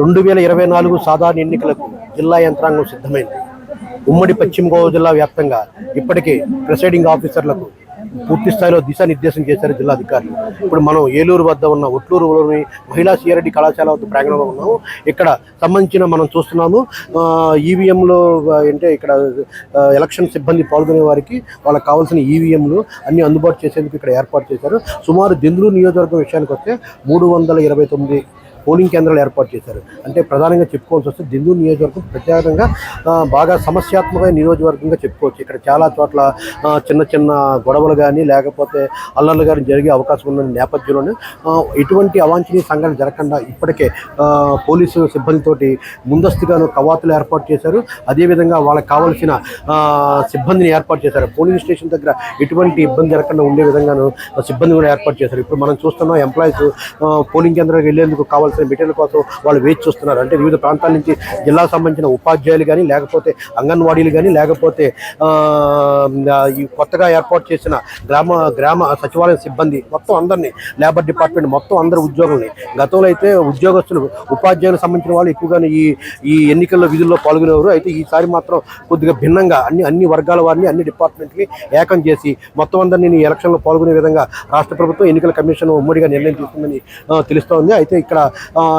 రెండు వేల ఇరవై నాలుగు సాధారణ ఎన్నికలకు జిల్లా యంత్రాంగం సిద్ధమైంది. ఉమ్మడి పశ్చిమ గోదావరి జిల్లా వ్యాప్తంగా ఇప్పటికే ప్రిసైడింగ్ ఆఫీసర్లకు పూర్తి స్థాయిలో దిశానిర్దేశం చేశారు జిల్లా అధికారులు. ఇప్పుడు మనం ఏలూరు వద్ద ఉన్న ఒట్లూరులోని మహిళా సీఆర్డి కళాశాల వద్ద ప్రాంగణంలో ఉన్నాము. ఇక్కడ సంబంధించిన మనం చూస్తున్నాము ఈవీఎంలో అంటే ఇక్కడ ఎలక్షన్ సిబ్బంది పాల్గొనే వారికి వాళ్ళకి కావాల్సిన ఈవీఎంలు అన్ని అందుబాటు చేసేందుకు ఇక్కడ ఏర్పాటు చేశారు. సుమారు దెందులూరు నియోజకవర్గం విషయానికి వస్తే మూడు వందల ఇరవై తొమ్మిది పోలింగ్ కేంద్రాలు ఏర్పాటు చేశారు. అంటే ప్రధానంగా చెప్పుకోవాల్సి వస్తే దిందూరు నియోజకవర్గం ప్రత్యేకంగా బాగా సమస్యాత్మకమైన నియోజకవర్గంగా చెప్పుకోవచ్చు. ఇక్కడ చాలా చోట్ల చిన్న చిన్న గొడవలు కానీ లేకపోతే అల్లర్లు కానీ జరిగే అవకాశం ఉన్న నేపథ్యంలోనే ఎటువంటి అవాంఛనీయ సంఘటన జరగకుండా ఇప్పటికే పోలీసు సిబ్బందితోటి ముందస్తుగాను కవాతులు ఏర్పాటు చేశారు. అదేవిధంగా వాళ్ళకి కావాల్సిన సిబ్బందిని ఏర్పాటు చేశారు. పోలింగ్ స్టేషన్ దగ్గర ఎటువంటి ఇబ్బంది జరగకుండా ఉండే విధంగాను సిబ్బంది కూడా ఏర్పాటు చేశారు. ఇప్పుడు మనం చూస్తున్నాం ఎంప్లాయీస్ పోలింగ్ కేంద్రాలకు వెళ్ళేందుకు కావాల్సిన మెటీరియల్ కోసం వాళ్ళు వేచి చూస్తున్నారు. అంటే వివిధ ప్రాంతాల నుంచి జిల్లాకు సంబంధించిన ఉపాధ్యాయులు కానీ లేకపోతే అంగన్వాడీలు కానీ లేకపోతే ఈ కొత్తగా ఏర్పాటు చేసిన గ్రామ గ్రామ సచివాలయ సిబ్బంది మొత్తం అందరినీ లేబర్ డిపార్ట్మెంట్ మొత్తం అందరు ఉద్యోగుల్ని. గతంలో అయితే ఉద్యోగస్తులు ఉపాధ్యాయులకు సంబంధించిన వాళ్ళు ఎక్కువగానే ఈ ఈ ఎన్నికల్లో విధుల్లో పాల్గొనేవారు. అయితే ఈసారి మాత్రం కొద్దిగా భిన్నంగా అన్ని అన్ని వర్గాల వారిని అన్ని డిపార్ట్మెంట్కి ఏకం చేసి మొత్తం అందరినీ ఈ ఎలక్షన్లో పాల్గొనే విధంగా రాష్ట్ర ప్రభుత్వం ఎన్నికల కమిషన్ ఉమ్మడిగా నిర్ణయం తీసుకుందని తెలుస్తోంది. అయితే ఇక్కడ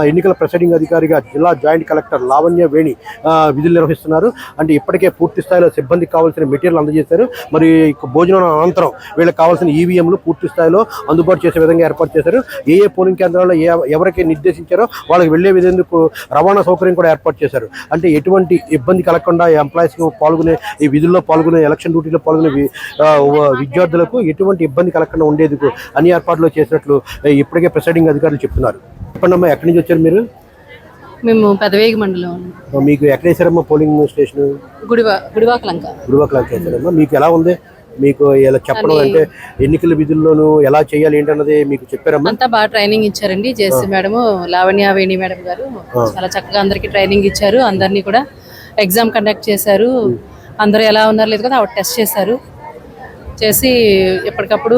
ఎన్నికల ప్రిసైడింగ్ అధికారిగా జిల్లా జాయింట్ కలెక్టర్ లావణ్య వేణి విధులు నిర్వహిస్తున్నారు. అంటే ఇప్పటికే పూర్తి స్థాయిలో సిబ్బందికి కావాల్సిన మెటీరియల్ అందజేశారు. మరి భోజనం అనంతరం వీళ్ళకి కావాల్సిన ఈవీఎంలు పూర్తి స్థాయిలో అందుబాటు చేసే విధంగా ఏర్పాటు చేశారు. ఏ ఏ పోలింగ్ కేంద్రాల్లో ఏ ఎవరికి నిర్దేశించారో వాళ్ళకి వెళ్ళే విధందుకు రవాణా సౌకర్యం కూడా ఏర్పాటు చేశారు. అంటే ఎటువంటి ఇబ్బంది కలగకుండా ఎంప్లాయీస్ పాల్గొనే ఈ విధుల్లో పాల్గొనే ఎలక్షన్ డ్యూటీలో పాల్గొనే విద్యార్థులకు ఎటువంటి ఇబ్బంది కలగకుండా ఉండేందుకు అన్ని ఏర్పాట్లు చేసినట్లు ఇప్పటికే ప్రిసైడింగ్ అధికారులు చెప్తున్నారు. చెప్పండమ్మా ఎక్కడి నుంచి వచ్చారు మీరు? మేము పెదవేగి మండలం మీకు ఎక్కడ వేసారమ్మా పోలింగ్ స్టేషన్? గుడివా గుడివాకలంక. వేసారమ్మా మీకు ఎలా ఉంది? మీకు ఇలా చెప్పడం అంటే ఎన్నికల విధుల్లోనూ ఎలా చేయాలి ఏంటన్నది మీకు చెప్పారమ్మా? అంతా బాగా ట్రైనింగ్ ఇచ్చారండి. JC madam Lavanya Veni madam garu చాలా చక్కగా అందరికి ట్రైనింగ్ ఇచ్చారు. అందరినీ కూడా ఎగ్జామ్ కండక్ట్ చేశారు. అందరూ ఎలా ఉన్నారు లేదు కదా ఆవిడ టెస్ట్ చేశారు. చేసి ఎప్పటికప్పుడు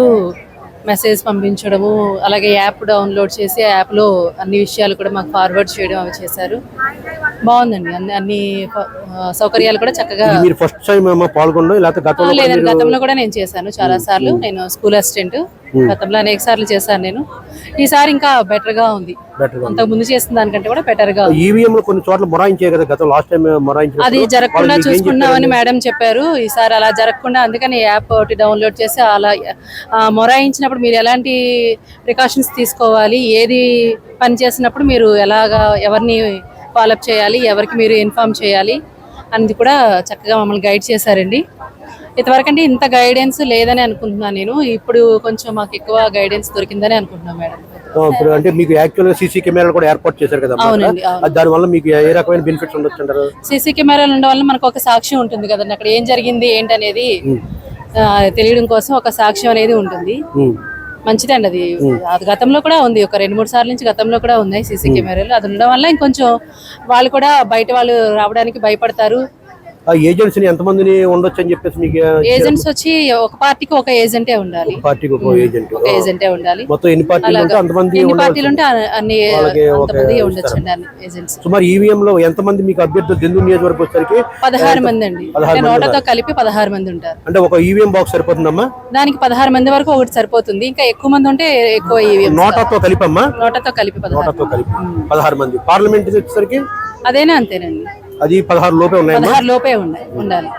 మెసేజ్ పంపించడము అలాగే యాప్ డౌన్లోడ్ చేసి యాప్లో అన్ని విషయాలు కూడా మాకు ఫార్వర్డ్ చేయడం అవి చేశారు. బాగుందండి. అన్ని అన్ని సౌకర్యాలు కూడా చక్కగా మీరు ఫస్ట్ టైం పాల్గొనడం లేకపోతే గతంలో కూడా లేదండి. గతంలో కూడా నేను చేశాను చాలా సార్లు. నేను స్కూల్ అసిస్టెంట్. గతంలో అనేక సార్లు చేశాను నేను. ఈసారి ఇంకా బెటర్గా ఉంది. అంతకు ముందు చేసిన దానికంటే కూడా బెటర్గా. ఈవీఎం లో కొన్ని చోట్ల మొరాయించే కదా గతం లాస్ట్ టైం మొరాయించిన అది జరగకుండా చూసుకున్నామని మేడం చెప్పారు. ఈసారి అలా జరగకుండా అందుకని యాప్ ఒకటి డౌన్లోడ్ చేసి అలా మొరాయించినప్పుడు మీరు ఎలాంటి ప్రికాషన్స్ తీసుకోవాలి? ఏది పని చేసినప్పుడు మీరు ఎలాగా ఎవరిని ఫాలోఅప్ చేయాలి ఎవరికి మీరు ఇన్ఫార్మ్ చేయాలి అనేది కూడా చక్కగా మమ్మల్ని గైడ్ చేశారండి. ఇంతవరకంటే ఇంత గైడెన్స్ లేదని అనుకుంటున్నాను నేను. ఇప్పుడు కొంచెం మాకు ఎక్కువ గైడెన్స్ దొరికిందని అనుకుంటున్నాను మేడం. ఇప్పుడు అంటే మీకు యాక్చువల్గా సీసీ కెమెరాలు కూడా ఏర్పాటు చేశారు కదా దాని వల్ల మీకు ఏ రకమైన బెనిఫిట్స్ ఉండొచ్చు అంటారు? సీసీ కెమెరాలు ఉండడం వల్ల మనకు ఒక సాక్ష్యం ఉంటుంది కదండి. అక్కడ ఏం జరిగింది ఏంటనేది తెలియడం కోసం ఒక సాక్ష్యం అనేది ఉంటుంది. మంచిదండి అది. అది గతంలో కూడా ఉంది. ఒక రెండు మూడు సార్లు నుంచి గతంలో కూడా ఉన్నాయి సీసీ కెమెరాలు. అది ఉండడం వల్ల ఇంకొంచెం వాళ్ళు కూడా బయట వాళ్ళు రావడానికి భయపడతారు. ఏజెంట్స్ని ఎంతమందిని ఉండొచ్చు అని చెప్పేసి మీకు ఏజెంట్స్ వచ్చి ఒక పార్టీకి ఒక ఏజెంటే ఉండాలి. పార్టీకి ఒక ఏజెంట్ ఒక ఏజెంటే ఉండాలి. మొత్తం ఎన్ని పార్టీలు ఉంటే అంతమంది ఎన్ని. పార్టీలు ఉంటే అన్ని- అంతమంది ఏజెంట్స్ సుమారు ఈవీఎం లో ఎంతమంది మీకు అభ్యర్థులు దెందు నియోజకవర్గం వచ్చేసరికి? పదహారు మంది అండి. నోటతో కలిపి పదహారు మంది ఉంటారు. అంటే ఒక ఈవీఎం బాక్స్ సరిపోతుందమ్మా? దానికి పదహారు మంది వరకు ఒకటి సరిపోతుంది. ఇంకా ఎక్కువ మంది ఉంటే ఎక్కువ ఈవీఎం నోటాతో కలిపమ్మా? నోటతో కలిపి నోటాతో కలిపి. పదహారు మంది. పార్లమెంట్ వచ్చేసరికి? అదేనా అంతేనండి. అది పదహారు లోపే ఉన్నాయమ్మా పదహారు లోపే ఉండాలి ఉండాలి.